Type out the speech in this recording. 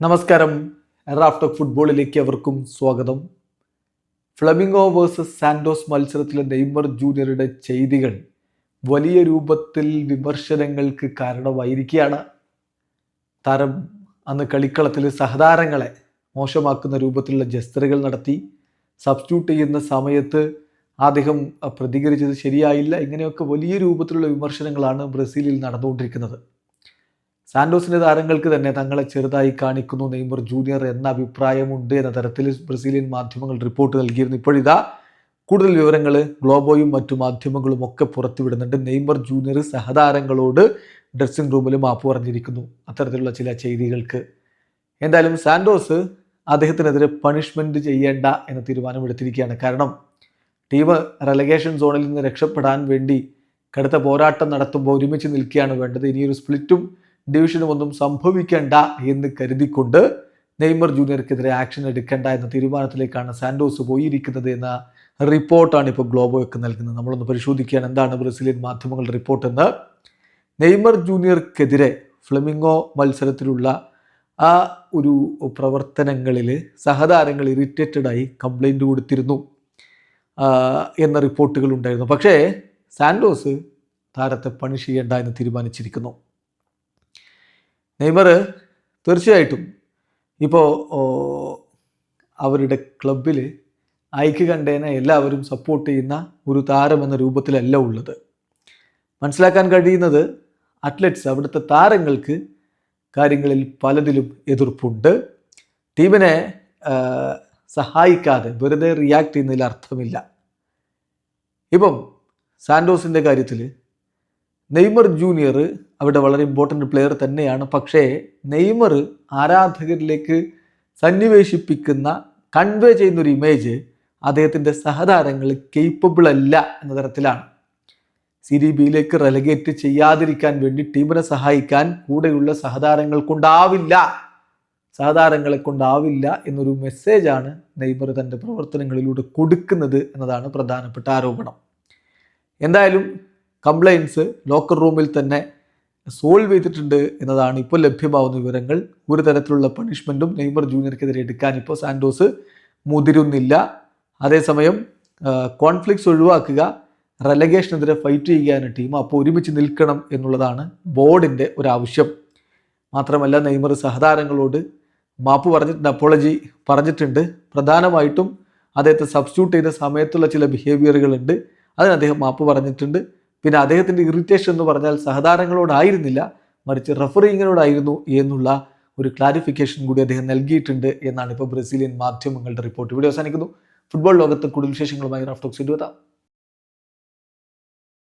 നമസ്കാരം. റാഫ്റ്റോക്ക് ഫുട്ബോളിലേക്ക് അവർക്കും സ്വാഗതം. ഫ്ലമിംഗോ വേഴ്സസ് സാന്റോസ് മത്സരത്തിലെ നെയ്മർ ജൂനിയറുടെ ചെയ്തികൾ വലിയ രൂപത്തിൽ വിമർശനങ്ങൾക്ക് കാരണമായിരിക്കുകയാണ്. താരം അന്ന് കളിക്കളത്തിൽ സഹതാരങ്ങളെ മോശമാക്കുന്ന രൂപത്തിലുള്ള ജസ്റ്ററുകൾ നടത്തി. സബ്സ്റ്റിറ്റ്യൂട്ട് ചെയ്യുന്ന സമയത്ത് അദ്ദേഹം പ്രതികരിച്ചത് ശരിയായില്ല. ഇങ്ങനെയൊക്കെ വലിയ രൂപത്തിലുള്ള വിമർശനങ്ങളാണ് ബ്രസീലിൽ നടന്നുകൊണ്ടിരിക്കുന്നത്. സാന്റോസിന്റെ താരങ്ങൾക്ക് തന്നെ തങ്ങളെ ചെറുതായി കാണിക്കുന്നു. നെയ്മർ ജൂനിയർ എന്ന അഭിപ്രായമുണ്ട് എന്ന തരത്തിൽ ബ്രസീലിയൻ മാധ്യമങ്ങൾ റിപ്പോർട്ട് നൽകിയിരുന്നു. ഇപ്പോഴിതാ കൂടുതൽ വിവരങ്ങൾ ഗ്ലോബോയും മറ്റു മാധ്യമങ്ങളും ഒക്കെ പുറത്തുവിടുന്നുണ്ട്. നെയ്മർ ജൂനിയർ സഹതാരങ്ങളോട് ഡ്രസ്സിംഗ് റൂമിൽ മാപ്പ് പറഞ്ഞിരിക്കുന്നു. അത്തരത്തിലുള്ള ചില ചെയ്തികൾക്ക്. എന്തായാലും സാന്റോസ് അദ്ദേഹത്തിനെതിരെ പണിഷ്മെന്റ് ചെയ്യേണ്ട എന്ന തീരുമാനമെടുത്തിരിക്കുകയാണ്. കാരണം ടീം റെലഗേഷൻ സോണിൽ നിന്ന് രക്ഷപ്പെടാൻ വേണ്ടി കടുത്ത പോരാട്ടം നടത്തുമ്പോൾ ഒരുമിച്ച് നിൽക്കുകയാണ് വേണ്ടത്. ഇനിയൊരു സ്പ്ലിറ്റും ഡിവിഷനും ഒന്നും സംഭവിക്കേണ്ട എന്ന് കരുതിക്കൊണ്ട് നെയ്മർ ജൂനിയർക്കെതിരെ ആക്ഷൻ എടുക്കേണ്ട എന്ന തീരുമാനത്തിലേക്കാണ് സാൻഡോസ് പോയിരിക്കുന്നത് എന്ന റിപ്പോർട്ടാണ് ഇപ്പോൾ ഗ്ലോബോയൊക്കെ നൽകുന്നത്. നമ്മളൊന്ന് പരിശോധിക്കുകയാണ് എന്താണ് ബ്രസീലിയൻ മാധ്യമങ്ങളുടെ റിപ്പോർട്ട് എന്ന്. നെയ്മർ ജൂനിയർക്കെതിരെ ഫ്ലമിംഗോ മത്സരത്തിലുള്ള ആ ഒരു പ്രവർത്തനങ്ങളിൽ സഹതാരങ്ങൾ ഇറിറ്റേറ്റഡായി കംപ്ലൈന്റ് കൊടുത്തിരുന്നു എന്ന റിപ്പോർട്ടുകൾ ഉണ്ടായിരുന്നു. പക്ഷേ സാൻഡോസ് താരത്തെ പണി ചെയ്യേണ്ട എന്ന് തീരുമാനിച്ചിരിക്കുന്നു. നെയ്മർ തീർച്ചയായിട്ടും ഇപ്പോൾ അവരുടെ ക്ലബിൽ ഐക്യ കണ്ടേനെ എല്ലാവരും സപ്പോർട്ട് ചെയ്യുന്ന ഒരു താരം എന്ന രൂപത്തിലല്ല ഉള്ളത്. മനസ്സിലാക്കാൻ കഴിയുന്നത് അത്ലറ്റ്സ് അവിടുത്തെ താരങ്ങൾക്ക് കാര്യങ്ങളിൽ പലതിലും എതിർപ്പുണ്ട്. ടീമിനെ സഹായിക്കാതെ വെറുതെ റിയാക്ട് ചെയ്യുന്നതിൽ അർത്ഥമില്ല. ഇപ്പം സാൻഡോസിന്റെ കാര്യത്തിൽ നെയ്മർ ജൂനിയർ അവിടെ വളരെ ഇമ്പോർട്ടന്റ് പ്ലെയർ തന്നെയാണ്. പക്ഷേ നെയ്മർ ആരാധകരിലേക്ക് സന്നിവേശിപ്പിക്കുന്ന കൺവേ ചെയ്യുന്ന ഒരു ഇമേജ് അദ്ദേഹത്തിന്റെ സഹതാരങ്ങൾ കേപ്പബിൾ അല്ല എന്ന തരത്തിലാണ്. സി ബിയിലേക്ക് റെലഗേറ്റ് ചെയ്യാതിരിക്കാൻ വേണ്ടി ടീമിനെ സഹായിക്കാൻ കൂടെയുള്ള സഹതാരങ്ങൾ കൊണ്ടാവില്ല. സഹതാരങ്ങളെ കൊണ്ടാവില്ല എന്നൊരു മെസ്സേജാണ് നെയ്മർ തന്റെ പ്രവർത്തനങ്ങളിലൂടെ കൊടുക്കുന്നത് എന്നതാണ് പ്രധാനപ്പെട്ട ആരോപണം. എന്തായാലും കംപ്ലൈൻസ് ലോക്കർ റൂമിൽ തന്നെ സോൾവ് ചെയ്തിട്ടുണ്ട് എന്നതാണ് ഇപ്പോൾ ലഭ്യമാവുന്ന വിവരങ്ങൾ. ഒരു തരത്തിലുള്ള പണിഷ്മെന്റും നെയ്മർ ജൂനിയർക്കെതിരെ എടുക്കാൻ ഇപ്പോൾ സാൻഡോസ് മുതിരുന്നില്ല. അതേസമയം കോൺഫ്ലിക്ട്സ് ഒഴിവാക്കുക റെലഗേഷനെതിരെ ഫൈറ്റ് ചെയ്യാൻ ടീം അപ്പോൾ ഒരുമിച്ച് നിൽക്കണം എന്നുള്ളതാണ് ബോർഡിന്റെ ഒരു ആവശ്യം മാത്രമല്ല നെയ്മർ സഹതാരങ്ങളോട് മാപ്പ് പറഞ്ഞിട്ടുണ്ട് അപ്പോളജി പറഞ്ഞിട്ടുണ്ട്. പ്രധാനമായിട്ടും അദ്ദേഹത്തെ സബ്സ്റ്റിറ്റ്യൂട്ട് ചെയ്ത സമയത്തുള്ള ചില ബിഹേവിയറുകളുണ്ട് അതിന് അദ്ദേഹം മാപ്പ് പറഞ്ഞിട്ടുണ്ട്. പിന്നെ അദ്ദേഹത്തിന്റെ ഇറിറ്റേഷൻ എന്ന് പറഞ്ഞാൽ സഹതാരങ്ങളോടായിരുന്നില്ല മറിച്ച് റഫറിങ്ങിനോടായിരുന്നു എന്നുള്ള ഒരു ക്ലാരിഫിക്കേഷൻ കൂടി അദ്ദേഹം നൽകിയിട്ടുണ്ട് എന്നാണ് ഇപ്പോൾ ബ്രസീലിയൻ മാധ്യമങ്ങളുടെ റിപ്പോർട്ട് ഇവിടെ അവസാനിക്കുന്നു. ഫുട്ബോൾ ലോകത്ത് കൂടുതൽ വിശേഷങ്ങളുമായി റാഫ്റ്റോക്സ് എത്താം.